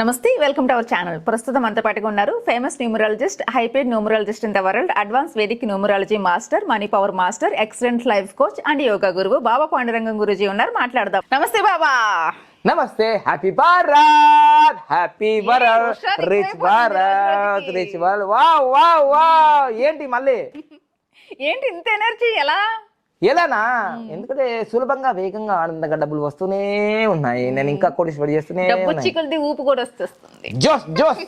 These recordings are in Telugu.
నమస్తే వెల్కమ్ టు అవర్ ఛానల్. ప్రస్తుతం అంత పాటుగా ఉన్నారు famous numerologist hyped numerologist in the world advance Vedic numerology master money power master excellent life coach and yoga గురువు బాబా పాండురంగం గురుజీ ఉన్నారు. మాట్లాడదాం. Namaste Baba. Namaste happy Bharat happy Bharat rich Bharat. Rich wow wow wow ఏంటి మళ్ళీ? ఏంటి ఇంత ఎనర్జీ ఎలా? ఎలానా ఎందుకంటే సులభంగా వేగంగా ఆనందంగా డబ్బులు వస్తూనే ఉన్నాయి. నేను ఇంకా కోటీశ్వరి చేస్తూనే చిక్కులది ఊపు కూడా వచ్చేస్తుంది. జోష్ జోష్.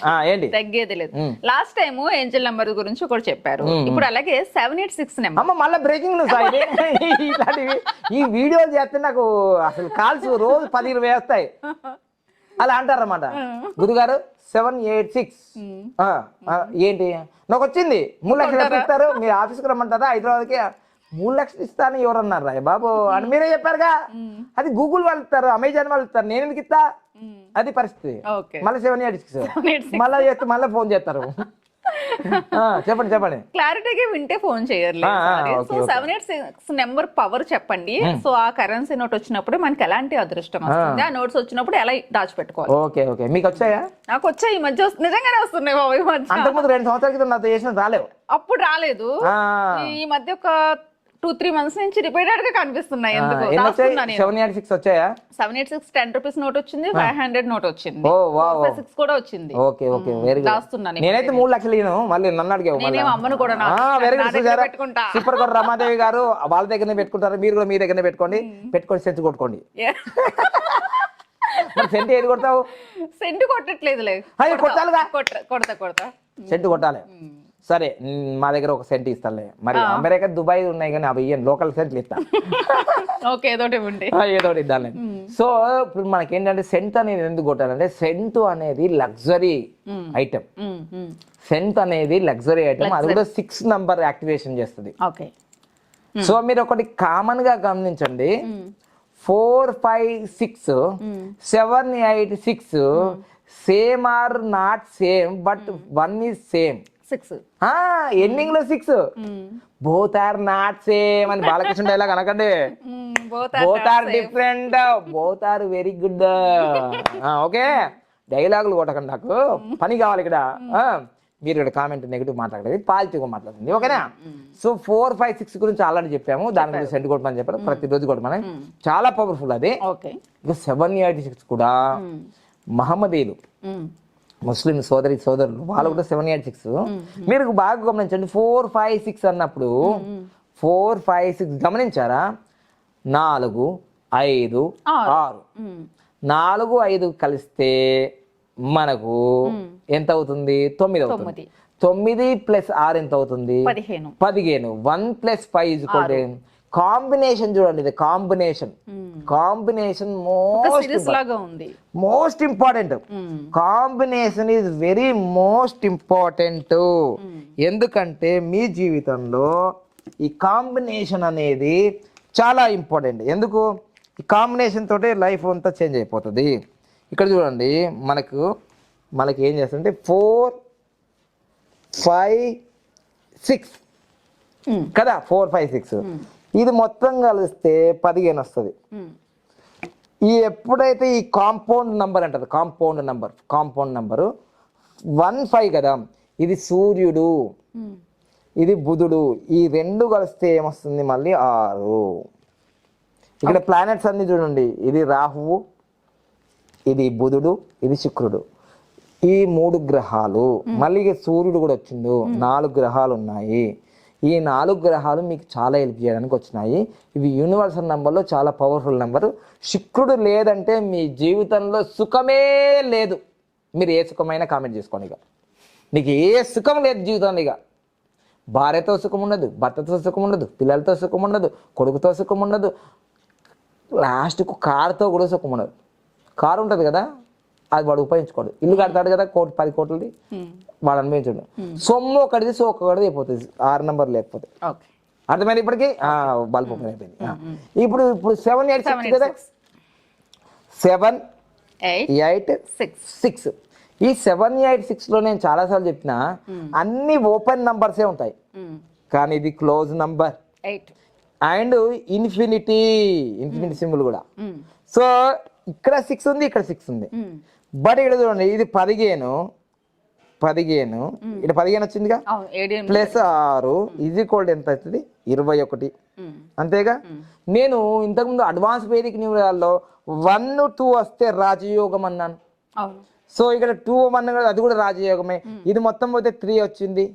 ఏంటి? తగ్గేది లేదు. లాస్ట్ టైం ఏంజల్ నెంబర్ గురించి ఒకటి చెప్పారు. ఇప్పుడు అలాగే సెవెన్ ఎయిట్ సిక్స్ నెంబర్ అమ్మ మళ్ళీ బ్రేకింగ్ న్యూస్ ఇలాంటివి. ఈ వీడియోలు చేస్తే నాకు అసలు కాల్స్ రోజు పది ఇరవై వస్తాయి. అలా అంటారన్నమాట. గురుగారు సెవెన్ ఎయిట్ సిక్స్ ఏంటి? నాకు వచ్చింది. మూడు లక్షలు ఎప్పుడు ఇస్తారు? మీ ఆఫీస్కి రమ్మంటారా? హైదరాబాద్కి? మూడు లక్షలు ఇస్తాను ఎవరన్నారు? రాయ్ బాబు అని మీరే చెప్పారుగా. అది గూగుల్ వాళ్ళు ఇస్తారు అమెజాన్ వాళ్ళు ఇస్తారు. నేను ఎందుకు ఇస్తా? అది పరిస్థితి. మళ్ళీ సెవెన్ సిక్స్ మళ్ళీ చేస్తే మళ్ళీ ఫోన్ చేస్తారు. చెప్పండి చెప్పండి. క్లారిటీగా వింటే phone చేయర్లేదు so. Seven eight six number power చెప్పండి. సో ఆ కరెన్సీ నోట్ వచ్చినప్పుడు మనకి ఎలాంటి అదృష్టం వస్తుంది? ఆ నోట్స్ వచ్చినప్పుడు ఎలా దాచిపెట్టుకోవాలి? Okay okay. మీకు వచ్చాయా? నాకు వచ్చాయి ఈ మధ్య నిజంగానే వస్తున్నాయి బాబు ఈ మధ్య. అంతకుముందు రెండు సంవత్సరాల క్రితం నాతో చేసిన రాలేవు. అప్పుడు రాలేదు. ఈ మధ్య ఒక టూ త్రీ మంత్స్ నుంచి రిపీటెడ్గా కనిపిస్తున్నాయి సెవెన్ ఎయిట్ సిక్స్ వచ్చాయా? Seven eight six ten rupees note వచ్చింది ఫైవ్ హండ్రెడ్ నోట్ వచ్చింది. సిక్స్ కూడా వచ్చింది. ఓకే ఓకే వెరీ గుడ్ దాస్తున్నాను నేనైతే మూడు లక్షలు ఇయ్యను మళ్ళీ నన్ను అడిగావు నేనేం అమ్మను కూడా. వెరీ పెట్టుకుంటా. సూపర్ కూడా రమాదేవి గారు వాళ్ళ దగ్గరనే పెట్టుకుంటారు మీరు కూడా మీ దగ్గరనే పెట్టుకోండి. పెట్టుకొని సెంట్ కొట్టుకోండి. సెంట్ ఏది కొడతావు? సెంటు కొట్టట్లేదులే. అయ్యో, కొట్టాలిగా. కొట్ట- కొడతా కొడతా. సెంట్ కొట్టాలి. సరే మ్, దగ్గర ఒక సెంట్ ఇస్తానులే. మరి అమెరికా దుబాయ్ ఉన్నాయి కానీ అవి ఇయ్యను. లోకల్ సెంట్లు ఇస్తా. ఓకే ఏదోటి ఇద్దాంలే. సో ఇప్పుడు మనకి ఏంటంటే సెంట్ అనేది ఎందుకు కొట్టాలంటే సెంట్ అనేది లగ్జరీ ఐటమ్. సెంట్ అనేది లగ్జరీ ఐటమ్ అది కూడా సిక్స్ నంబర్ యాక్టివేషన్ చేస్తుంది. ఓకే. సో మీరు ఒకటి కామన్గా గమనించండి four five six seven eight six same are not same but one is same. Six. ఎండింగ్లో six. Both are not same అని బాలకృష్ణ డైలాగ్ అనకండి. Both are different both are very good okay. డైలాగులు కొట్టకండి నాకు. పని కావాలి ఇక్కడ. మీరు ఇక్కడ కామెంట్ నెగిటివ్ మాట్లాడేది పాజిటివ్గా మాట్లాడండి ఓకేనా? సో ఫోర్ ఫైవ్ సిక్స్ గురించి ఆల్రెడీ చెప్పాము. దాని గురించి సెంట్ కొట్టమని చెప్పారు. ప్రతిరోజు కొట్టమని. చాలా పవర్ఫుల్ అది. ఇక సెవెన్ ఎయిట్ సిక్స్ కూడా మహమ్మదీయులు ముస్లిం సోదరి సోదరులు వాళ్ళు కూడా సెవెన్ ఎయిట్ సిక్స్ మీరు బాగా గమనించండి ఫోర్ ఫైవ్ సిక్స్ అన్నప్పుడు ఫోర్ ఫైవ్ సిక్స్ గమనించారా? నాలుగు ఐదు ఆరు. నాలుగు ఐదు కలిస్తే మనకు ఎంత అవుతుంది? తొమ్మిది అవుతుంది. తొమ్మిది. ప్లస్ ఆరు ఎంత అవుతుంది? పదిహేను. పదిహేను. వన్ ప్లస్ ఫైవ్ కాంబినేషన్ చూడండి ఇది కాంబినేషన్. కాంబినేషన్ ఒక మోస్ట్ లాగా ఉంది. Most important. Hmm. Combination is very most important. ఎందుకంటే మీ జీవితంలో ఈ కాంబినేషన్ అనేది చాలా ఇంపార్టెంట్. ఎందుకు? ఈ కాంబినేషన్ తోటే లైఫ్ అంతా చేంజ్ అయిపోతుంది. ఇక్కడ చూడండి మనకు మనకి ఏం చేస్తుంటే ఫోర్ ఫైవ్ సిక్స్. కదా? Four five six. ఇది మొత్తం కలిస్తే పదిహేను వస్తుంది. ఈ ఎప్పుడైతే ఈ కాంపౌండ్ నంబర్ అంటారు compound number compound number one five కదా ఇది సూర్యుడు. ఇది బుధుడు ఈ రెండు కలిస్తే ఏమొస్తుంది మళ్ళీ ఆరు. ఇక్కడ ప్లానెట్స్ అన్ని చూడండి ఇది రాహువు ఇది బుధుడు ఇది శుక్రుడు. ఈ మూడు గ్రహాలు మళ్ళీ సూర్యుడు కూడా వచ్చిండు నాలుగు గ్రహాలు ఉన్నాయి. ఈ నాలుగు గ్రహాలు మీకు చాలా హెల్ప్ చేయడానికి వచ్చినాయి. ఇవి యూనివర్సల్ నెంబర్లో చాలా పవర్ఫుల్ నెంబరు. శుక్రుడు లేదంటే మీ జీవితంలో సుఖమే లేదు. మీరు ఏ సుఖమైనా కామెంట్ చేసుకోండి ఇక. నీకు ఏ సుఖం లేదు జీవితంలో ఇక. భార్యతో సుఖం ఉండదు భర్తతో సుఖం ఉండదు పిల్లలతో సుఖం ఉండదు కొడుకుతో సుఖం ఉండదు. లాస్ట్కు కారుతో కూడా సుఖం ఉండదు. కారు ఉంటుంది కదా? అది వాడు ఉపయోగించుకోడు. ఇల్లు కడతాడు కదా కోటి పది కోట్లది. వాడు అనుభవించడు. సొమ్ము ఒకటిది సో ఒకటిది అయిపోతుంది. ఆరు నెంబర్ లేకపోతే. అర్థమైంది ఇప్పటికి? బల్బ్ ఓపెన్ అయిపోయింది. ఇప్పుడు ఇప్పుడు సెవెన్ ఎయిట్ సెవెన్ సిక్స్ కదా సెవెన్ ఎయిట్ సిక్స్ సిక్స్ ఈ సెవెన్ ఎయిట్ సిక్స్లో నేను చాలాసార్లు చెప్పిన అన్ని ఓపెన్ నంబర్సే ఉంటాయి. కానీ ఇది close number. And infinity infinity symbol కూడా. సో ఇక్కడ సిక్స్ ఉంది ఇక్కడ సిక్స్ ఉంది. బట్ ఇక్కడ చూడండి ఇది పదిహేను పదిహేను ఇక్కడ పదిహేను వచ్చిందిగా? ప్లస్ ఆరు ఇది కోల్డ్ ఎంత అవుతుంది? ఇరవై ఒకటి. అంతేగా? నేను ఇంతకుముందు అడ్వాన్స్ వేదిక న్యూమరాల్లో వన్ టూ వస్తే రాజయోగం అన్నాను. సో ఇక్కడ టూ వన్ అది కూడా రాజయోగమే. ఇది మొత్తం పోతే త్రీ వచ్చింది.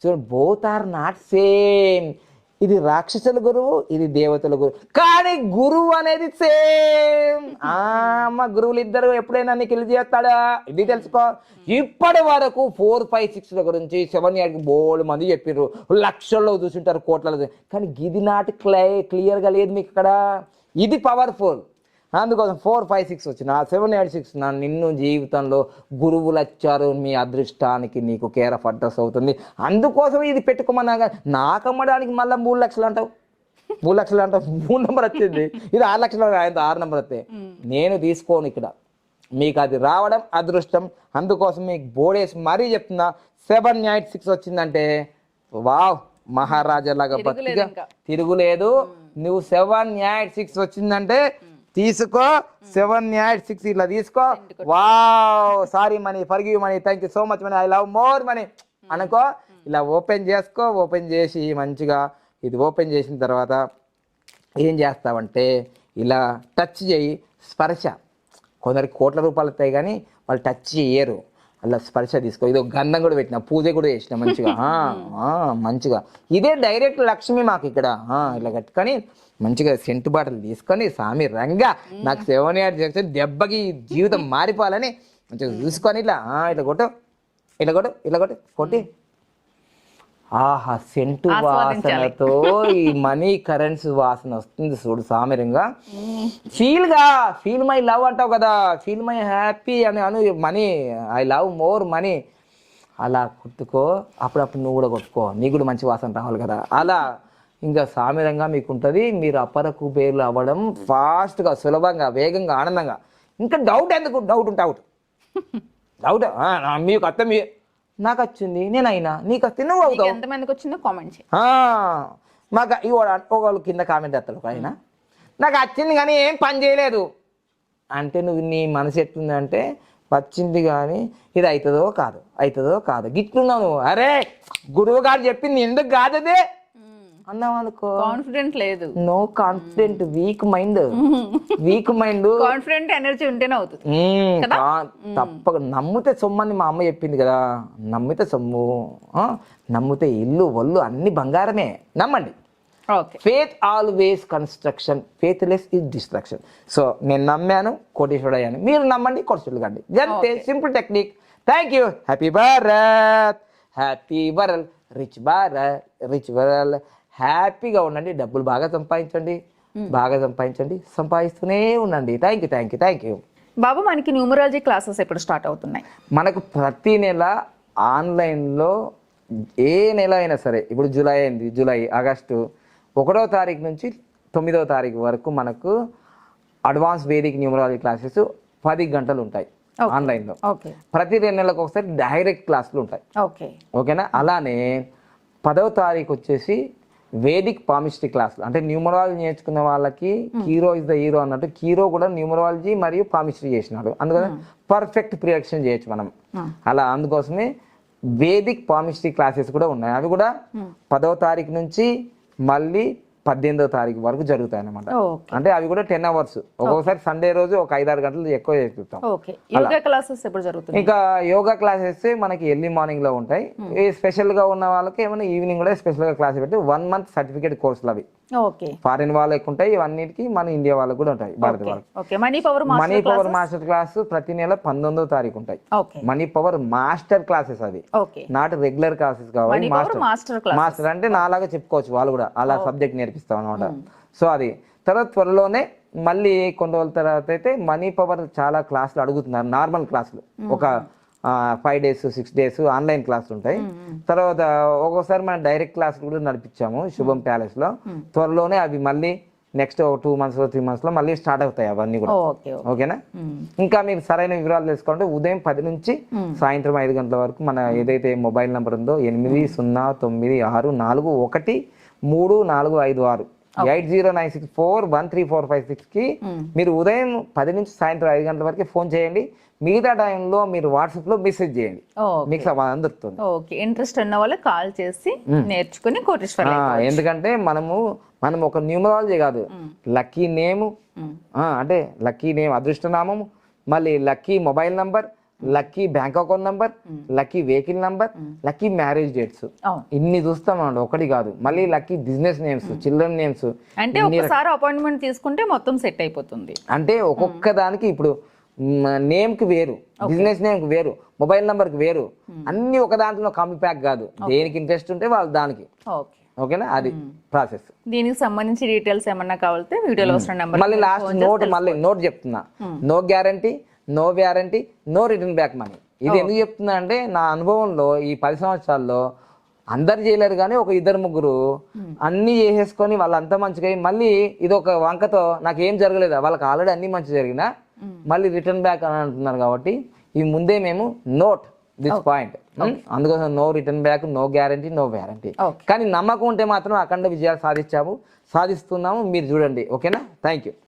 చూడండి బోత్ ఆర్ నాట్ సేమ్ ఇది రాక్షసుల గురువు ఇది దేవతల గురువు. కానీ గురువు అనేది సేమ్. అమ్మ గురువులు ఇద్దరు ఎప్పుడైనా నీకు వెళ్ళి చేస్తాడా? ఇది తెలుసుకో. ఇప్పటి వరకు ఫోర్ ఫైవ్ సిక్స్ గురించి సెవెన్ ఎయిట్ బోల్డ్ మంది చెప్పిర్రు. లక్షల్లో చూసింటారు కోట్లలో కానీ ఇది నాటి క్లై క్లియర్గా లేదు మీకు ఇక్కడ. ఇది పవర్ఫుల్. అందుకోసం ఫోర్ ఫైవ్ సిక్స్ వచ్చిన సెవెన్ ఎయిట్ సిక్స్ నా నిన్ను జీవితంలో గురువులు వచ్చారు మీ అదృష్టానికి నీకు కేర్ ఆఫ్ అడ్రస్ అవుతుంది. అందుకోసం ఇది పెట్టుకోమన్నా నాకు అమ్మడానికి మళ్ళీ మూడు లక్షలు అంటావు. మూడు లక్షలు అంటావు. మూడు నెంబర్ వచ్చింది. ఇది ఆరు లక్షలు ఆయన ఆరు నెంబర్ వస్తే. నేను తీసుకోను ఇక్కడ. మీకు అది రావడం అదృష్టం. అందుకోసం మీకు బోర్డేసి మరీ చెప్తున్నా. సెవెన్ ఎయిట్ సిక్స్ వచ్చిందంటే వావ్ మహారాజా లాగా బతిగా. తిరుగులేదు. నువ్వు సెవెన్ ఎయిట్ సిక్స్ వచ్చిందంటే తీసుకో సెవెన్ ఎయిట్ సిక్స్ ఇలా తీసుకో. Wow sorry money forgive money thank you so much money I love more money అనుకో ఇలా ఓపెన్ చేసుకో ఓపెన్ చేసి మంచిగా ఇది ఓపెన్ చేసిన తర్వాత ఏం చేస్తావంటే ఇలా టచ్ చేయి స్పర్శ. కొందరికి కోట్ల రూపాయలు వస్తాయి కానీ వాళ్ళు టచ్ చేయరు. అలా స్పర్శ తీసుకో. ఇది గంధం కూడా పెట్టిన పూజ కూడా చేసిన మంచిగా. మంచిగా. ఇదే డైరెక్ట్ లక్ష్మి మాకు ఇక్కడ. ఇలా కట్టుకొని మంచిగా సెంటు బాటలు తీసుకొని స్వామి రంగా నాకు సెవెన్ ఇయర్స్ చేస్తే దెబ్బకి జీవితం మారిపోవాలని మంచిగా చూసుకొని ఇట్లా ఇట్లా కొట్టు. ఇట్లా కొట్టు ఇట్లా కొట్టు కొట్టి. ఆహా సెంటు. వాసనతో ఈ మనీ కరెన్సీ వాసన వస్తుంది చూడు సామెరంగా. ఫీల్గా ఫీల్ మై లవ్ అంటావు కదా ఫీల్ మై హ్యాపీ అని అను money I love more money. అలా కొట్టుకో అప్పుడప్పుడు నువ్వు కూడా కొట్టుకో నీకు కూడా మంచి వాసన రావాలి కదా. అలా ఇంకా సామెరంగా మీకు ఉంటుంది మీరు అపర కుబేర్లు అవ్వడం ఫాస్ట్గా సులభంగా వేగంగా ఆనందంగా. ఇంకా డౌట్ ఎందుకు? డౌట్ ఉంటే డౌట్ డౌట్ మీకు అత్త మీ నాకు వచ్చింది నేను అయినా నీకు వస్తే నువ్వు అవుతావు. ఎంతమందికి వచ్చిందో కామెంట్ చేయి. మాకు ఇవాడు ఒకళ్ళు కింద కామెంట్ చేస్తాడు ఒక ఆయన. నాకు వచ్చింది కానీ ఏం పని చేయలేదు. అంటే నువ్వు నీ మనసు ఎట్లుందంటే వచ్చింది కానీ ఇది అవుతుందో కాదు అవుతుందో కాదు. గిట్లున్నావు నువ్వు. అరే గురువు గారు చెప్పింది ఎందుకు కాదు అదే అనుకో కాన్ఫిడెంట్ లేదు no confident weak mind weak mind confident energy ఉంటేనే అవుతుంది. మ్మ్. కా- తప్పక నమ్మితే సొమ్ము అని మా అమ్మ చెప్పింది కదా. నమ్మితే సొమ్ము? నమ్మితే ఇల్లు ఒళ్ళు అన్ని బంగారమే. నమ్మండి. Faith always construction faith less is destruction so నేను నమ్మాను కోటేశ్వరుడు అయ్యాను. మీరు నమ్మండి కోటేశ్వరుడు కండి అంతే simple technique thank you happy Bharat happy world rich Bharat rich world హ్యాపీగా ఉండండి. డబ్బులు బాగా సంపాదించండి. బాగా సంపాదించండి. సంపాదిస్తూనే ఉండండి. Thank you thank you thank you బాబు మనకి న్యూమరాలజీ క్లాసెస్ ఎప్పుడు స్టార్ట్ అవుతున్నాయి? మనకు ప్రతి నెల ఆన్లైన్లో ఏ నెల అయినా సరే ఇప్పుడు జూలై అయింది జూలై ఆగస్టు ఒకటో తారీఖు నుంచి తొమ్మిదవ తారీఖు వరకు మనకు అడ్వాన్స్ వేదిక్ న్యూమరాలజీ క్లాసెస్ పది గంటలు ఉంటాయి ఆన్లైన్లో. ఓకే. ప్రతి రెండు నెలలకు ఒకసారి డైరెక్ట్ క్లాసులు ఉంటాయి. ఓకే. ఓకేనా? అలానే పదవ తారీఖు వచ్చేసి వేదిక్ పామిస్ట్రీ క్లాసులు. అంటే న్యూమరాలజీ నేర్చుకున్న వాళ్ళకి కీరో ఇస్ ద హీరో అన్నట్టు కీరో కూడా న్యూమరాలజీ మరియు పామిస్ట్రీ చేసినాడు. అందుకని పర్ఫెక్ట్ ప్రియాక్షన్ చేయొచ్చు మనం. అలా అందుకోసమే వేదిక్ పామిస్ట్రీ క్లాసెస్ కూడా ఉన్నాయి. అవి కూడా పదవ తారీఖు నుంచి మళ్ళీ పద్దెనిమిదవ తారీఖు వరకు జరుగుతాయి అన్నమాట ఓకే. అంటే అవి కూడా టెన్ అవర్స్. ఒక్కొక్కసారి సండే రోజు ఒక ఐదారు గంటలు ఎక్కువ చేపిస్తాం. ఓకే. యోగా క్లాసెస్ ఎప్పుడు జరుగుతుంది ఇంకా యోగా క్లాసెస్ మనకి ఎర్లీ మార్నింగ్లో ఉంటాయి స్పెషల్గా ఉన్న వాళ్ళకి ఏమైనా ఈవినింగ్ కూడా స్పెషల్గా క్లాస్ పెట్టి వన్ మంత్ సర్టిఫికేట్ కోర్సులు అవి. ఫారిన్ వాళ్ళకి ఉంటాయి ఇవన్నిటికి మన ఇండియా వాళ్ళకి కూడా ఉంటాయి భారత వాళ్ళకి. Money power money power master class ప్రతి నెల పంతొమ్మిదో తారీఖు ఉంటాయి. మనీ పవర్ మాస్టర్ క్లాసెస్ అది నాట్ రెగ్యులర్ క్లాసెస్ కావాలి మాస్టర్. మాస్టర్ అంటే నాలాగా చెప్పుకోవచ్చు వాళ్ళు కూడా అలా సబ్జెక్ట్ నేర్పిస్తాం అనమాట సో అది తర్వాత త్వరలోనే మళ్ళీ కొన్ని రోజుల తర్వాత అయితే మనీ పవర్ చాలా క్లాసులు అడుగుతున్నారు నార్మల్ క్లాసులు. ఒక five days six days online క్లాసులు ఉంటాయి. తర్వాత ఒక్కోసారి మనం డైరెక్ట్ క్లాసులు కూడా నడిపించాము శుభం ప్యాలెస్లో త్వరలోనే అవి మళ్ళీ నెక్స్ట్ ఒక టూ మంత్స్ త్రీ మంత్స్లో మళ్ళీ స్టార్ట్ అవుతాయి అవన్నీ కూడా. ఓకే ఓకేనా? ఇంకా మీకు సరైన వివరాలు తెలుసుకోవాలంటే ఉదయం పది నుంచి సాయంత్రం ఐదు గంటల వరకు మన ఏదైతే మొబైల్ నెంబర్ ఉందో ఎనిమిది సున్నా తొమ్మిది ఆరు నాలుగు ఒకటి మూడు నాలుగు ఐదు ఆరు. Eight zero nine six four one three four five సిక్స్కి మీరు ఉదయం పది నుంచి సాయంత్రం ఐదు గంటల వరకు ఫోన్ చేయండి. మిగతా టైంలో మీరు వాట్సాప్లో మెసేజ్ చేయండి. మీకు సమాధానం దొరుకుతుంది. ఓకే. ఇంట్రెస్ట్ ఉన్న వాళ్ళు కాల్ చేసి నేర్చుకుని కోటేశ్వర ఎందుకంటే మనము మనం ఒక న్యూమరాలజీ కాదు. Lucky name. అంటే లక్కీ నేమ్ అదృష్టనామము మళ్ళీ lucky mobile number lucky bank account number lucky vehicle number lucky marriage dates ఇన్ని చూస్తాం అన్నమాట ఒకటి కాదు. మళ్ళీ lucky business names children names అంటే ఒకసారి అపాయింట్మెంట్ తీసుకుంటే మొత్తం సెట్ అయిపోతుంది. అంటే ఒక్కొక్క దానికి ఇప్పుడు నేమ్కి వేరు బిజినెస్ నేమ్కి వేరు మొబైల్ నంబర్కి వేరు. అన్ని ఒక దాంట్లో కాంబి ప్యాక్ కాదు. దేనికి ఇంట్రెస్ట్ ఉంటే వాళ్ళు దానికి. ఓకే ఓకేనా అది ప్రాసెస్ దీనికి సంబంధించి డీటెయిల్స్ ఏమన్నా కావాలితే వీడియోలో వస్తున్న మళ్ళీ లాస్ట్ నోట్ మళ్ళీ నోట్ చెప్తున్నా. No guarantee no warranty no return back money. ఇది ఎందుకు చెప్తున్నా అంటే నా అనుభవంలో ఈ పది సంవత్సరాల్లో అందరు చేయలేరు కానీ ఒక ఇద్దరు ముగ్గురు అన్ని చేసేసుకొని వాళ్ళంతా మంచిగా మళ్ళీ ఇది ఒక వంకతో నాకు ఏం జరగలేదు? వాళ్ళకి ఆల్రెడీ అన్ని మంచి జరిగినా మళ్ళీ రిటర్న్ బ్యాక్ అని అంటున్నారు కాబట్టి ఈ ముందే మేము నోట్ దిస్ పాయింట్. అందుకోసం no return back no guarantee no warranty. కానీ నమ్మకం ఉంటే మాత్రం అఖండ విజయాలు సాధించాము సాధిస్తున్నాము. మీరు చూడండి ఓకేనా? Thank you